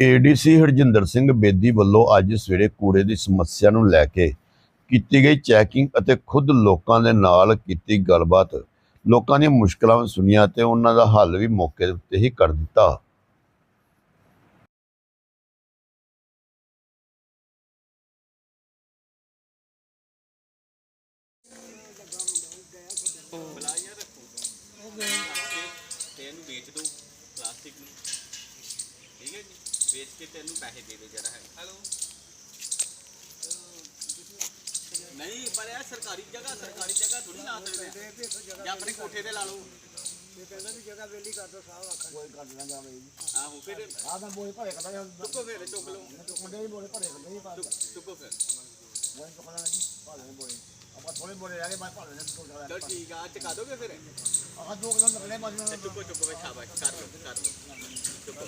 ADC Harjinder Singh Bedi ਵੱਲੋਂ ਅੱਜ ਸਵੇਰੇ ਕੂੜੇ ਦੀ ਸਮੱਸਿਆ ਨੂੰ ਲੈ ਕੇ ਕੀਤੀ ਗਈ ਚੈਕਿੰਗ ਅਤੇ ਖੁਦ ਲੋਕਾਂ ਦੇ ਨਾਲ ਕੀਤੀ ਗੱਲਬਾਤ। ਲੋਕਾਂ ਦੀਆਂ ਮੁਸ਼ਕਲਾਂ ਸੁਣੀਆਂ ਤੇ ਉਹਨਾਂ ਦਾ ਹੱਲ ਵੀ ਮੌਕੇ ਦੇ ਉੱਤੇ ਹੀ ਕਰ ਦਿੱਤਾ। ਤੇ ਇਹਨੂੰ ਵੇਚ ਦੋ ਪਲਾਸਟਿਕ ਨੂੰ ਠੀਕ ਹੈ ਜੀ ਵੇਚ ਕੇ ਤੈਨੂੰ ਪੈਸੇ ਦੇ ਦੇ ਜਿਹੜਾ ਹੈ ਹੈਲੋ ਨਹੀਂ ਪਰ ਇਹ ਸਰਕਾਰੀ ਜਗ੍ਹਾ ਸਰਕਾਰੀ ਜਗ੍ਹਾ ਥੋੜੀ ਲਾ ਸਕਦੇ ਆ। ਜਾਂ ਆਪਣੇ ਕੋਠੇ ਤੇ ਲਾ ਲਓ। ਆਹੋ ਫਿਰ ਆਹ ਬੋਲੇ ਭਰੇ ਜਾਂ ਚੁੱਕੋ ਫਿਰ ਚੁੱਕ ਲਓ। ਮੁੰਡੇ ਵੀ ਬੋਲੇ ਭਰੇ ਕਦਾ ਹੀ ਪਾਲ ਚੁੱਕ- ਚੁੱਕੋ ਫਿਰ। ਬੋਲੇ ਤੋਂ ਕਦਾ ਜੀ ਪਾਲ ਨੇ ਬੋਲੇ ਆਪਾਂ ਥੋੜੇ ਬੋਲੇ ਰਹਿ ਗਏ ਮੈਂ ਪਾਲ ਨੇ ਦੋ ਜ਼ਿਆਦਾ ਚਲੋ ਠੀਕ ਆ ਚਕਾ ਦੋਗੇ ਫਿਰ? ਆਹ ਦੋ ਕਦਮ ਲੱਗਣੇ ਬਾਜੂ ਚੁੱਕੋ ਚੁੱਕੋ ਵੇ ਸ਼ਾਬਾਸ਼। ਕਰ ਲਓ ਕਰ ਲਓ।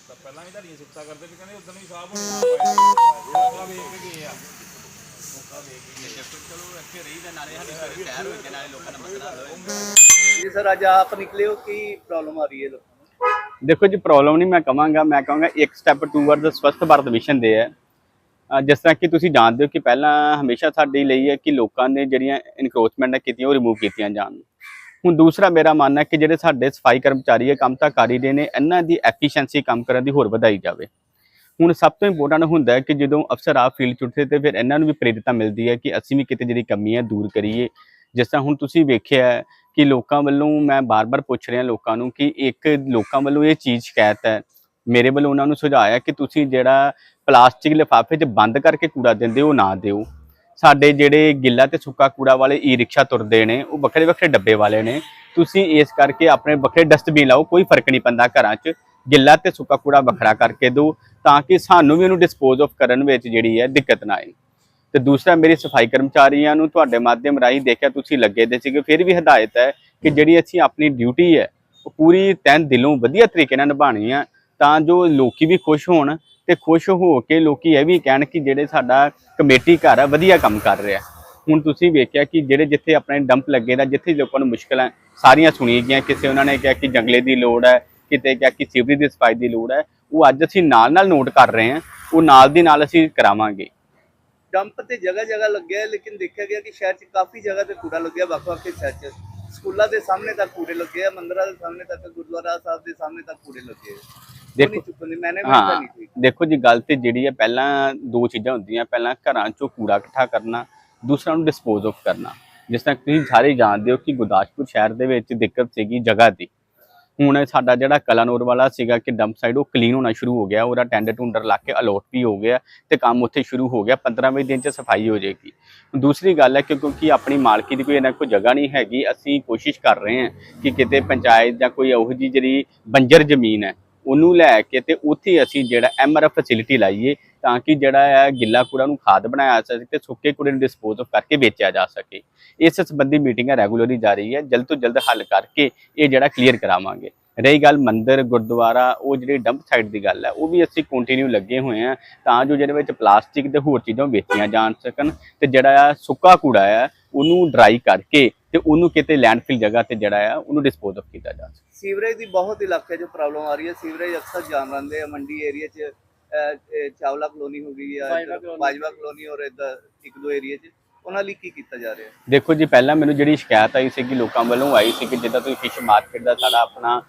ਤਾਂ ਪਹਿਲਾਂ ਵੀ ਤੁਹਾਡੀਆਂ ਸਿਫਤਾਂ ਕਰਦੇ ਵੀ ਕਹਿੰਦੇ ਉਦੋਂ ਵੀ ਸਾਹਬ ਹੋਣੇ ਆ ਵੇਖ ਕੇ ਗਏ ਆ ਚਲੋ ਇੱਥੇ ਰਹੀ ਨਾਲੇ ਸਾਡੀ ਸਵੇਰੇ ਸੈਰ ਹੋਈ ਤੇ ਨਾਲੇ ਲੋਕਾਂ ਦਾ ਮਸਲਾ ਹੱਲ ਹੋਏ ਜੀ ਸਰ, ਅੱਜ ਆਪ ਨਿਕਲੇ ਹੋ ਕੀ ਪ੍ਰੋਬਲਮ ਆ ਰਹੀ ਹੈ ਲੋਕਾਂ ਨੂੰ? ਦੇਖੋ ਜੀ ਪ੍ਰੋਬਲਮ ਨਹੀਂ ਮੈਂ ਕਹਾਂਗਾ ਮੈਂ ਕਹਾਂਗਾ ਇੱਕ ਸਟੈਪ ਟੂਵਰਡ ਸਵਸਥ ਭਾਰਤ ਮਿਸ਼ਨ ਦੇ ਹੈ। ਜਿਸ ਤਰ੍ਹਾਂ ਕਿ ਤੁਸੀਂ ਜਾਣਦੇ ਹੋ ਕਿ ਪਹਿਲਾਂ ਹਮੇਸ਼ਾ ਸਾਡੇ ਲਈ ਹੈ ਕਿ ਲੋਕਾਂ ਨੇ ਜਿਹੜੀਆਂ ਇਨਕਰੋਚਮੈਂਟ ਕੀਤੀਆਂ, ਉਹ ਰਿਮੂਵ ਕੀਤੀਆਂ ਜਾਣ। ਹੁਣ ਦੂਸਰਾ ਮੇਰਾ ਮੰਨਣਾ ਹੈ ਕਿ ਜਿਹੜੇ ਸਾਡੇ ਸਫ਼ਾਈ ਕਰਮਚਾਰੀ ਹੈ ਕੰਮ ਤਾਂ ਕਰ ਹੀ ਰਹੇ ਨੇ, ਇਹਨਾਂ ਦੀ ਐਫੀਸ਼ੀਐਂਸੀ ਕੰਮ ਕਰਨ ਦੀ ਹੋਰ ਵਧਾਈ ਜਾਵੇ। ਹੁਣ ਸਭ ਤੋਂ ਇੰਪੋਰਟੈਂਟ ਹੁੰਦਾ ਹੈ ਕਿ ਜਦੋਂ ਅਫਸਰ ਆ ਫੀਲਡ 'ਚ ਉੱਠਦੇ ਤੇ ਫਿਰ ਇਹਨਾਂ ਨੂੰ ਵੀ ਪ੍ਰੇਰਿਤਾ ਮਿਲਦੀ ਹੈ ਕਿ ਅਸੀਂ ਵੀ ਕਿਤੇ ਜਿਹੜੀ ਕਮੀ ਹੈ ਦੂਰ ਕਰੀਏ। ਜਿਸ ਤਰ੍ਹਾਂ ਹੁਣ ਤੁਸੀਂ ਵੇਖਿਆ ਕਿ ਲੋਕਾਂ ਵੱਲੋਂ ਮੈਂ ਬਾਰ-ਬਾਰ ਪੁੱਛ ਰਿਹਾ ਲੋਕਾਂ ਨੂੰ ਕਿ ਇੱਕ ਲੋਕਾਂ ਵੱਲੋਂ ਇਹ ਚੀਜ਼ ਸ਼ਿਕਾਇਤ ਹੈ, ਮੇਰੇ ਵੱਲੋਂ ਉਹਨਾਂ ਨੂੰ ਸੁਝਾਇਆ ਕਿ ਤੁਸੀਂ ਜਿਹੜਾ ਪਲਾਸਟਿਕ ਲਿਫਾਫੇ 'ਚ ਬੰਦ ਕਰਕੇ ਕੂੜਾ ਦਿੰਦੇ ਹੋ ਨਾ ਦਿਓ। ਸਾਡੇ ਜਿਹੜੇ ਗਿੱਲਾ ਤੇ ਸੁੱਕਾ ਕੂੜਾ ਵਾਲੇ ਈ ਰਿਕਸ਼ਾ ਤੁਰਦੇ ਨੇ, ਉਹ ਵੱਖਰੇ ਵੱਖਰੇ ਡੱਬੇ ਵਾਲੇ ਨੇ, ਤੁਸੀਂ ਇਸ ਕਰਕੇ ਆਪਣੇ ਵੱਖਰੇ ਡਸਟਬਿਨ ਲਾਓ, ਕੋਈ ਫ਼ਰਕ ਨਹੀਂ ਪੈਂਦਾ ਘਰਾਂ 'ਚ। ਗਿੱਲਾ ਤੇ ਸੁੱਕਾ ਕੂੜਾ ਵੱਖਰਾ ਕਰਕੇ ਦਿਓ, ਤਾਂ ਕਿ ਸਾਨੂੰ ਵੀ ਉਹਨੂੰ ਡਿਸਪੋਜ਼ ਆਫ ਕਰਨ ਵਿੱਚ ਜਿਹੜੀ ਹੈ ਦਿੱਕਤ ਨਾ ਆਏ। ਤੇ ਦੂਸਰਾ, ਮੇਰੀ ਸਫ਼ਾਈ ਕਰਮਚਾਰੀਆਂ ਨੂੰ ਤੁਹਾਡੇ ਮਾਧਿਅਮ ਰਾਹੀਂ ਦੇਖਿਆ ਤੁਸੀਂ ਲੱਗੇ ਦੇ ਸੀਗੇ, ਫਿਰ ਵੀ ਹਦਾਇਤ ਹੈ ਕਿ ਜਿਹੜੀ ਅਸੀਂ ਆਪਣੀ ਡਿਊਟੀ ਹੈ, ਉਹ ਪੂਰੀ ਤਨ ਦਿਲੋਂ ਵਧੀਆ ਤਰੀਕੇ ਨਾਲ ਨਿਭਾਣੀ ਆ, ਤਾਂ ਜੋ ਲੋਕੀ ਵੀ ਖੁਸ਼ ਹੋਣ ਤੇ ਖੁਸ਼ ਹੋ ਕੇ ਲੋਕੀ ਇਹ ਵੀ ਕਹਿਣ ਕਿ ਜਿਹੜੇ ਸਾਡਾ ਕਮੇਟੀ ਘਰ ਆ, ਵਧੀਆ ਕੰਮ ਕਰ ਰਿਹਾ। ਹੁਣ ਤੁਸੀਂ ਵੇਖਿਆ ਕਿ ਜਿਹੜੇ ਜਿੱਥੇ ਆਪਣੇ ਡੰਪ ਲੱਗੇ ਦਾ, ਜਿੱਥੇ ਲੋਕਾਂ ਨੂੰ ਮੁਸ਼ਕਲਾਂ ਸਾਰੀਆਂ ਸੁਣੀ ਗਈਆਂ, ਕਿਸੇ ਉਹਨਾਂ ਨੇ ਕਿਹਾ ਕਿ ਜੰਗਲੇ ਦੀ ਲੋੜ ਹੈ, ਕਿਤੇ ਕਿਹਾ ਕਿ ਸੀਵਰੇਜ ਦੀ ਸਫ਼ਾਈ ਦੀ ਲੋੜ ਹੈ, ਉਹ ਅੱਜ ਅਸੀਂ ਨਾਲ ਨਾਲ ਨੋਟ ਕਰ ਰਹੇ ਹਾਂ, ਉਹ ਨਾਲ ਦੀ ਨਾਲ ਅਸੀਂ ਕਰਾਵਾਂਗੇ। ਡੰਪ ਤੇ ਜਗ੍ਹਾ ਜਗ੍ਹਾ ਲੱਗਿਆ ਲੇਕਿਨ ਦੇਖਿਆ ਗਿਆ ਕਿ ਸ਼ਹਿਰ 'ਚ ਕਾਫੀ ਜਗ੍ਹਾ ਤੇ ਕੂੜਾ ਲੱਗਿਆ, ਵੱਖ-ਵੱਖ ਹਿੱਸਿਆਂ 'ਚ। ਸਕੂਲਾਂ ਦੇ ਸਾਹਮਣੇ ਤੱਕ ਕੂੜੇ ਲੱਗੇ ਆ, ਮੰਦਿਰਾਂ ਦੇ ਸਾਹਮਣੇ ਤੱਕ ਗੁਰਦੁਆਰਾ ਸਾਹਿਬ ਦੇ ਸਾਹਮਣੇ ਤੱਕ ਕੂੜੇ ਲੱਗੇ ਆ। ਦੇਖੋ ਹਾਂ ਦੇਖੋ ਜੀ ਗੱਲ ਤੇ ਜਿਹੜੀ ਹੈ ਪਹਿਲਾਂ ਦੋ ਚੀਜ਼ਾਂ ਹੁੰਦੀਆਂ ਪਹਿਲਾਂ ਘਰਾਂ ਚੋਂ ਕੂੜਾ ਇਕੱਠਾ ਕਰਨਾ ਦੂਸਰਾ ਨੂੰ ਡਿਸਪੋਜ਼ ਆਫ ਕਰਨਾ। ਜਿਸ ਤਰ੍ਹਾਂ ਤੁਸੀਂ ਸਾਰੇ ਜਾਣਦੇ ਹੋ ਕਿ ਗੁਰਦਾਸਪੁਰ ਸ਼ਹਿਰ ਦੇ ਵਿੱਚ ਦਿੱਕਤ ਸੀਗੀ ਜਗ੍ਹਾ ਦੀ। ਹੁਣ ਸਾਡਾ ਜਿਹੜਾ ਕਲਾਨੌਰ ਵਾਲਾ ਸੀਗਾ ਕਿ ਡੰਪ ਸਾਈਡ ਉਹ ਕਲੀਨ ਹੋਣਾ ਸ਼ੁਰੂ ਹੋ ਗਿਆ ਉਹਦਾ ਟੈਂਡਰ ਟੁੰਡਰ ਲਾ ਕੇ ਅਲੋਟ ਵੀ ਹੋ ਗਿਆ ਤੇ ਕੰਮ ਉੱਥੇ ਸ਼ੁਰੂ ਹੋ ਗਿਆ 15 ਦਿਨ ਚ ਸਫ਼ਾਈ ਹੋ ਜਾਏਗੀ। ਦੂਸਰੀ ਗੱਲ ਹੈ ਕਿ ਕਿਉਂਕਿ ਆਪਣੀ ਮਾਲਕੀ ਦੀ ਕੋਈ ਇਹਨਾਂ ਕੋਈ ਜਗ੍ਹਾ ਨਹੀਂ ਹੈਗੀ ਅਸੀਂ ਕੋਸ਼ਿਸ਼ ਕਰ ਰਹੇ ਹਾਂ ਕਿ ਕਿਤੇ ਪੰਚਾਇਤ ਜਾਂ ਕੋਈ ਇਹੋ ਜਿਹੀ ਜਿਹੜੀ ਬੰਜਰ ਜ਼ਮੀਨ ਹੈ ਉਹਨੂੰ ਲੈ ਕੇ ਤੇ ਉੱਥੇ ਅਸੀਂ ਜਿਹੜਾ ਐਮਆਰਐਫ ਫੈਸਿਲਿਟੀ ਲਾਈਏ ਤਾਂ ਕਿ ਜਿਹੜਾ ਹੈ ਗਿੱਲਾ ਕੂੜਾ ਨੂੰ ਖਾਦ ਬਣਾਇਆ ਜਾ ਸਕੇ ਤੇ ਸੁੱਕੇ ਕੂੜੇ ਨੂੰ ਡਿਸਪੋਜ਼ ਆਫ ਕਰਕੇ ਵੇਚਿਆ ਜਾ ਸਕੇ। ਇਸ ਸੰਬੰਧੀ ਮੀਟਿੰਗਾਂ ਰੈਗੂਲਰਲੀ ਜਾਰੀ ਹੈ। ਜਲਦ ਤੋਂ ਜਲਦ ਹੱਲ ਕਰਕੇ ਇਹ ਜਿਹੜਾ ਕਲੀਅਰ ਕਰਾਵਾਂਗੇ। ਰਹੀ ਗੱਲ ਮੰਦਿਰ, ਗੁਰਦੁਆਰਾ, ਉਹ ਜਿਹੜੀ ਡੰਪ ਸਾਈਡ ਦੀ ਗੱਲ ਹੈ, ਉਹ ਵੀ ਅਸੀਂ ਕੰਟੀਨਿਊ ਲੱਗੇ ਹੋਏ ਆ ਤਾਂ ਜੋ ਜਿਹਦੇ ਵਿੱਚ ਪਲਾਸਟਿਕ ਤੇ ਹੋਰ ਚੀਜ਼ਾਂ ਵੇਚੀਆਂ ਜਾਣ ਸਕਣ ਤੇ ਜਿਹੜਾ ਆ ਸੁੱਕਾ ਕੂੜਾ ਹੈ, ਉਹਨੂੰ ਡਰਾਈ ਕਰਕੇ ਤੇ ਉਹਨੂੰ ਕਿਤੇ ਲੈਂਡਫਿਲ ਜਗ੍ਹਾ ਤੇ ਜਿਹੜਾ ਆ ਉਹਨੂੰ ਡਿਸਪੋਜ਼ ਆਫ ਕੀਤਾ ਜਾ ਸਕੇ। ਸੀਵਰੇਜ ਦੀ ਬਹੁਤ ਇਲਾਕੇ 'ਚ ਪ੍ਰੋਬਲਮ ਆ ਰਹੀ ਹੈ। ਸੀਵਰੇਜ ਅਕਸਰ ਜਾਮ ਰਹਿੰਦੇ ਆ। ਮੰਡੀ ਏਰੀਆ 'ਚ ਚਾਵਲਾ ਕਲੋਨੀ ਹੋ ਗਈ ਇੱਧਰ ਬਾਜਵਾ ਕਲੋਨੀ ਔਰ ਇਧਰ ਇੱਕ ਦੋ ਏਰੀਆ 'ਚ। ਉਹਨਾਂ ਲਈ ਕੀ ਕੀਤਾ ਜਾ ਰਿਹਾ ਦੇਖੋ ਜੀ ਪਹਿਲਾਂ ਮੈਨੂੰ ਜਿਹੜੀ ਸ਼ਿਕਾਇਤ ਆਈ ਸੀ ਕਿ ਲੋਕਾਂ ਵੱਲੋਂ ਆਈ ਸੀ ਕਿ ਜਿੱਦਾਂ ਤੁਸੀਂ ਫਿਸ਼ ਮਾਰਕੀਟ ਦਾ ਸਾਡਾ ਆਪਣਾ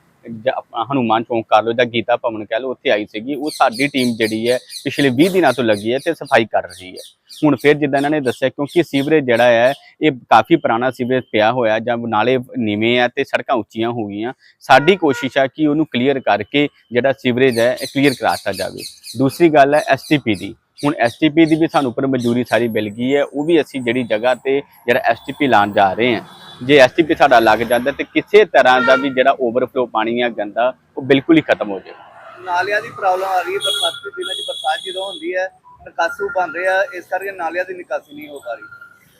ਹਨੂਮਾਨ ਚੌਂਕ ਕਰ ਲਓ ਜਾਂ ਗੀਤਾ ਭਵਨ ਕਹਿ ਲਓ, ਉੱਥੇ ਆਈ ਸੀਗੀ। ਉਹ ਸਾਡੀ ਟੀਮ ਜਿਹੜੀ ਹੈ, ਪਿਛਲੇ 20 ਦਿਨਾਂ ਤੋਂ ਲੱਗੀ ਹੈ ਤੇ ਸਫ਼ਾਈ ਕਰ ਰਹੀ ਹੈ। ਹੁਣ ਫਿਰ ਜਿੱਦਾਂ ਇਹਨਾਂ ਨੇ ਦੱਸਿਆ, ਕਿਉਂਕਿ ਸੀਵਰੇਜ ਜਿਹੜਾ ਹੈ, ਇਹ ਕਾਫੀ ਪੁਰਾਣਾ ਸੀਵਰੇਜ ਪਿਆ ਹੋਇਆ, ਜਾਂ ਨਾਲੇ ਨੀਵੇਂ ਆ ਤੇ ਸੜਕਾਂ ਉੱਚੀਆਂ ਹੋ ਗਈਆਂ। ਸਾਡੀ ਕੋਸ਼ਿਸ਼ ਹੈ ਕਿ ਉਹਨੂੰ ਕਲੀਅਰ ਕਰਕੇ ਜਿਹੜਾ ਸੀਵਰੇਜ ਹੈ, ਇਹ ਕਲੀਅਰ ਕਰਾਤਾ ਜਾਵੇ। ਦੂਸਰੀ ਗੱਲ ਹੈ ਐਸਟੀਪੀ ਦੀ। ਹੁਣ ਐਸਟੀਪੀ ਦੀ ਵੀ ਸਾਨੂੰ ਉੱਪਰ ਮਨਜ਼ੂਰੀ ਸਾਰੀ ਮਿਲ ਗਈ ਹੈ। ਉਹ ਵੀ ਅਸੀਂ ਜਿਹੜੀ ਜਗ੍ਹਾ ਤੇ ਜਿਹੜਾ ਐਸਟੀਪੀ ਲਾਉਣ ਜਾ ਰਹੇ ਹਾਂ ਜੇ ਐਸਟੀਪੀ ਸਾਡਾ ਲੱਗ ਜਾਂਦਾ ਤੇ ਕਿਸੇ ਤਰ੍ਹਾਂ ਦਾ ਵੀ ਜਿਹੜਾ ਓਵਰਫਲੋ ਪਾਣੀ ਆ ਗੰਦਾ, ਉਹ ਬਿਲਕੁਲ ਹੀ ਖਤਮ ਹੋ ਜਾਏ ਨਾਲਿਆਂ ਦੀ ਪ੍ਰੋਬਲਮ ਆ ਰਹੀ ਹੈ, ਬਰਸਾਤੀ ਦਿਨਾਂ 'ਚ ਬਰਸਾਤ ਜਦੋਂ ਹੁੰਦੀ ਹੈ, ਨਿਕਾਸੂ ਬਣ ਰਿਹਾ ਇਸ ਕਰਕੇ ਨਾਲਿਆਂ ਦੀ ਨਿਕਾਸੀ ਨਹੀਂ ਹੋ ਪਾ ਰਹੀ।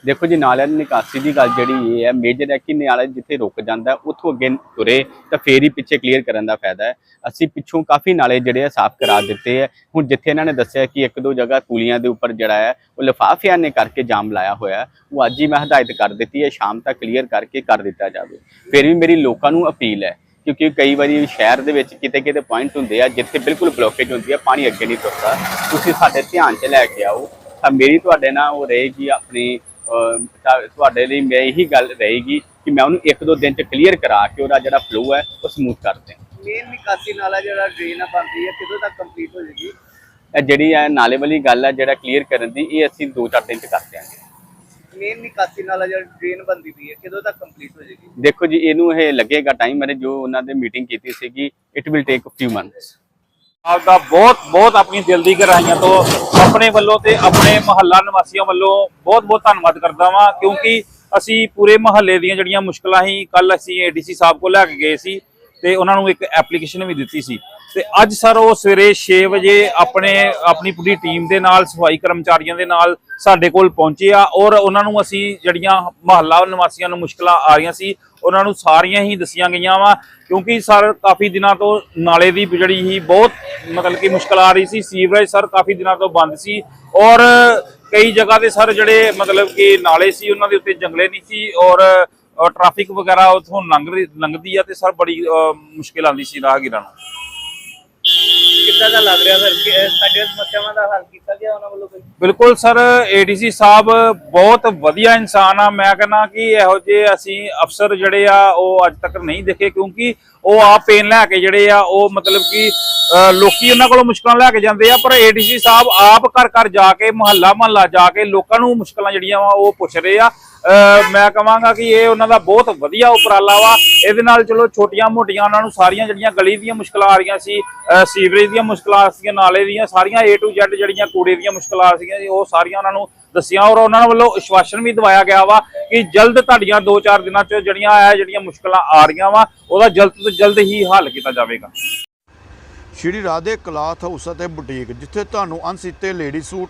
ਦੇਖੋ ਜੀ, ਨਾਲਿਆਂ ਦੀ ਨਿਕਾਸੀ ਦੀ ਗੱਲ ਜਿਹੜੀ ਇਹ ਹੈ ਮੇਜਰ ਹੈ ਕਿ ਨਾਲਾ ਜਿੱਥੇ ਰੁਕ ਜਾਂਦਾ, ਉੱਥੋਂ ਅੱਗੇ ਤੁਰੇ ਤਾਂ ਫੇਰ ਹੀ ਪਿੱਛੇ ਕਲੀਅਰ ਕਰਨ ਦਾ ਫਾਇਦਾ ਹੈ। ਅਸੀਂ ਪਿੱਛੋਂ ਕਾਫੀ ਨਾਲੇ ਜਿਹੜੇ ਆ ਸਾਫ਼ ਕਰਾ ਦਿੱਤੇ ਹੈ। ਹੁਣ ਜਿੱਥੇ ਇਹਨਾਂ ਨੇ ਦੱਸਿਆ ਕਿ ਇੱਕ ਦੋ ਜਗ੍ਹਾ ਕੂਲੀਆਂ ਦੇ ਉੱਪਰ ਜਿਹੜਾ ਹੈ, ਉਹ ਲਿਫਾਫਿਆਂ ਨੇ ਕਰਕੇ ਜਾਮ ਲਾਇਆ ਹੋਇਆ ਉਹ ਅੱਜ ਹੀ ਮੈਂ ਹਦਾਇਤ ਕਰ ਦਿੱਤੀ ਹੈ, ਸ਼ਾਮ ਤੱਕ ਕਲੀਅਰ ਕਰਕੇ ਕਰ ਦਿੱਤਾ ਜਾਵੇ। ਫਿਰ ਵੀ ਮੇਰੀ ਲੋਕਾਂ ਨੂੰ ਅਪੀਲ ਹੈ, ਕਿਉਂਕਿ ਕਈ ਵਾਰੀ ਸ਼ਹਿਰ ਦੇ ਵਿੱਚ ਕਿਤੇ ਕਿਤੇ ਪੁਆਇੰਟ ਹੁੰਦੇ ਆ, ਜਿੱਥੇ ਬਿਲਕੁਲ ਬਲੋਕੇਜ ਹੁੰਦੀ ਹੈ, ਪਾਣੀ ਅੱਗੇ ਨਹੀਂ ਤੁਰਦਾ। ਤੁਸੀਂ ਸਾਡੇ ਧਿਆਨ 'ਚ ਲੈ ਕੇ ਆਓ। ਤਾਂ ਮੇਰੀ ਤੁਹਾਡੇ ਨਾਲ ਉਹ ਰਹੇਗੀ ਆਪਣੀ ਤੁਹਾਡੇ ਲਈ ਮੈਂ ਇਹੀ ਗੱਲ ਰਹੇਗੀ ਕਿ ਮੈਂ ਉਹਨੂੰ ਇੱਕ ਦੋ ਦਿਨ 'ਚ ਕਲੀਅਰ ਕਰਾ ਕੇ ਉਹਦਾ ਜਿਹੜਾ ਫਲੋ ਹੈ ਉਹ ਸਮੂਥ ਕਰ ਦਿਆਂ ਮੇਨ ਨਿਕਾਸੀ ਨਾਲਾ ਜਿਹੜਾ ਡਰੇਨ ਆ ਬਣ ਰਹੀ ਹੈ ਕਿਦੋਂ ਤੱਕ ਕੰਪਲੀਟ ਹੋ ਜਾਏਗੀ? ਇਹ ਜਿਹੜੀ ਹੈ ਨਾਲੇ ਵਾਲੀ ਗੱਲ ਹੈ ਜਿਹੜਾ ਕਲੀਅਰ ਕਰਨ ਦੀ ਇਹ ਅਸੀਂ ਦੋ ਚਾਰ ਦਿਨ 'ਚ ਕਰ ਦਿਆਂਗੇ। ਮੇਨ ਨਿਕਾਸੀ ਨਾਲਾ ਜਿਹੜਾ ਡਰੇਨ ਬਣਦੀ ਪਈ ਹੈ ਕਿਦੋਂ ਤੱਕ ਕੰਪਲੀਟ ਹੋ ਜਾਏਗੀ? ਦੇਖੋ ਜੀ ਇਹਨੂੰ ਇਹ ਲੱਗੇਗਾ ਟਾਈਮ ਮੈਨੇ ਜੋ ਉਹਨਾਂ ਦੇ ਮੀਟਿੰਗ ਕੀਤੀ ਸੀਗੀ it will take few months ਆਪ ਦਾ ਬਹੁਤ ਬਹੁਤ ਆਪਣੀ ਦਿਲ ਦੀ ਗਹਿਰਾਈਆਂ ਤੋਂ ਆਪਣੇ ਵੱਲੋਂ ਤੇ ਆਪਣੇ ਮਹੱਲਾ ਨਿਵਾਸੀਆਂ ਵੱਲੋਂ ਬਹੁਤ ਬਹੁਤ ਧੰਨਵਾਦ ਕਰਦਾ ਵਾਂ, ਕਿਉਂਕਿ ਅਸੀਂ ਪੂਰੇ ਮਹੱਲੇ ਦੀਆਂ ਜਿਹੜੀਆਂ ਮੁਸ਼ਕਲਾਂ ਸੀ ਕੱਲ ਅਸੀਂ ਏਡੀਸੀ ਸਾਹਿਬ ਕੋਲ ਲੈ ਕੇ ਗਏ ਸੀ ਤੇ ਉਹਨਾਂ ਨੂੰ ਇੱਕ ਐਪਲੀਕੇਸ਼ਨ ਵੀ ਦਿੱਤੀ ਸੀ। ਤੇ ਅੱਜ ਸਰ ਉਹ ਸਵੇਰੇ 6 ਵਜੇ ਆਪਣੇ, ਆਪਣੀ ਪੂਰੀ ਟੀਮ ਦੇ ਨਾਲ, ਸਫ਼ਾਈ ਕਰਮਚਾਰੀਆਂ ਦੇ ਨਾਲ ਸਾਡੇ ਕੋਲ ਪਹੁੰਚੇ ਆ ਔਰ ਉਹਨਾਂ ਨੂੰ ਅਸੀਂ ਜਿਹੜੀਆਂ ਮਹੱਲਾ ਨਿਵਾਸੀਆਂ ਨੂੰ ਮੁਸ਼ਕਲਾਂ ਆ ਰਹੀਆਂ ਸੀ ਉਹਨਾਂ ਨੂੰ ਸਾਰੀਆਂ ਹੀ ਦੱਸੀਆਂ ਗਈਆਂ ਵਾ, ਕਿਉਂਕਿ ਸਰ ਕਾਫੀ ਦਿਨਾਂ ਤੋਂ ਨਾਲੇ ਦੀ ਜਿਹੜੀ ਹੀ ਬਹੁਤ ਮਤਲਬ ਕਿ ਮੁਸ਼ਕਲ ਆ ਰਹੀ ਸੀ, ਸੀਵਰੇਜ ਸਰ ਕਾਫੀ ਦਿਨਾਂ ਤੋਂ ਬੰਦ ਸੀ ਔਰ ਕਈ ਜਗ੍ਹਾ ਤੇ ਸਰ ਜਿਹੜੇ ਮਤਲਬ ਕਿ ਨਾਲੇ ਸੀ ਉਹਨਾਂ ਦੇ ਉੱਤੇ ਜੰਗਲੇ ਨਹੀਂ ਸੀ ਔਰ ਟ੍ਰੈਫਿਕ ਵਗੈਰਾ ਉਥੋਂ ਲੰਘ ਰਹੀ- ਲੰਘਦੀ ਆ ਤੇ ਸਰ ਬੜੀ ਮੁਸ਼ਕਿਲ ਆਉਂਦੀ ਸੀ ਰਾਹਗੀਰਾਂ ਨੂੰ। ਕਿੱਦਾਂ ਦਾ ਲੱਗ ਰਿਹਾ ਸਰ? ਕਿ ਸਾਡੀਆਂ ਸਮੱਸਿਆਵਾਂ ਦਾ ਹੱਲ ਕੀਤਾ ਗਿਆ ਉਹਨਾਂ ਵੱਲੋਂ ਕੋਈ? ਬਿਲਕੁਲ ਸਰ ਏਡੀਸੀ ਸਾਹਿਬ ਬਹੁਤ ਵਧੀਆ ਇਨਸਾਨ ਆ। ਮੈਂ ਕਹਿੰਦਾ ਕਿ ਇਹੋ ਜਿਹੇ ਅਸੀਂ ਅਫਸਰ ਜਿਹੜੇ ਆ ਉਹ ਅੱਜ ਤੱਕ ਨਹੀਂ ਦੇਖੇ ਕਿਉਂਕਿ ਉਹ ਆਪ ਪੇਨ ਲੈ ਕੇ ਜਿਹੜੇ ਆ ਉਹ ਮਤਲਬ ਕਿ ਅਹ, ਲੋਕੀ ਉਹਨਾਂ ਕੋਲੋਂ ਮੁਸ਼ਕਲਾਂ ਲੈ ਕੇ ਜਾਂਦੇ ਆ। ਪਰ ਏਡੀਸੀ ਸਾਹਿਬ ਆਪ ਘਰ ਘਰ ਜਾ ਕੇ ਮੁਹੱਲਾ ਮੁਹੱਲਾ ਜਾ ਕੇ ਲੋਕਾਂ ਨੂੰ ਮੁਸ਼ਕਲਾਂ ਜਿਹੜੀਆਂ ਵਾ ਉਹ ਪੁੱਛ ਰਹੇ ਆ। ਮੈਂ ਕਹਾਂਗਾ ਕਿ ਇਹ ਉਹਨਾਂ ਦਾ ਬਹੁਤ ਵਧੀਆ ਉਪਰਾਲਾ ਵਾ। ਇਹਦੇ ਨਾਲ ਚਲੋ ਛੋਟੀਆਂ ਮੋਟੀਆਂ ਉਹਨਾਂ ਨੂੰ ਸਾਰੀਆਂ ਜਿਹੜੀਆਂ ਗਲੀ ਦੀਆਂ ਮੁਸ਼ਕਲਾਂ ਆ ਰਹੀਆਂ ਸੀ ਸੀਵਰੇਜ ਦੀਆਂ ਮੁਸ਼ਕਲਾਂ ਸੀਗੀਆਂ ਨਾਲੇ ਦੀਆਂ ਸਾਰੀਆਂ A to Z ਜਿਹੜੀਆਂ ਕੂੜੇ ਦੀਆਂ ਮੁਸ਼ਕਲਾਂ ਸੀਗੀਆਂ ਜੀ, ਉਹ ਸਾਰੀਆਂ ਉਹਨਾਂ ਨੂੰ ਦੱਸੀਆਂ ਔਰ ਉਹਨਾਂ ਵੱਲੋਂ ਅਸ਼ਵਾਸਨ ਵੀ ਦਵਾਇਆ ਗਿਆ ਵਾ ਕਿ ਜਲਦ ਤੁਹਾਡੀਆਂ 2-4 ਦਿਨਾਂ 'ਚ ਜਿਹੜੀਆਂ ਆ ਜਿਹੜੀਆਂ ਮੁਸ਼ਕਲਾਂ ਆ ਰਹੀਆਂ ਵਾ ਉਹਦਾ ਜਲਦ ਤੋਂ ਜਲਦ ਹੀ ਹੱਲ ਕੀਤਾ ਜਾਵੇਗਾ। ਸ਼੍ਰੀ ਰਾਧੇ ਕਲਾਥ ਹਾਊਸ ਅਤੇ ਬੁਟੀਕ ਜਿੱਥੇ ਤੁਹਾਨੂੰ ਅਣਸੀਤੇ ਲੇਡੀ ਸੂਟ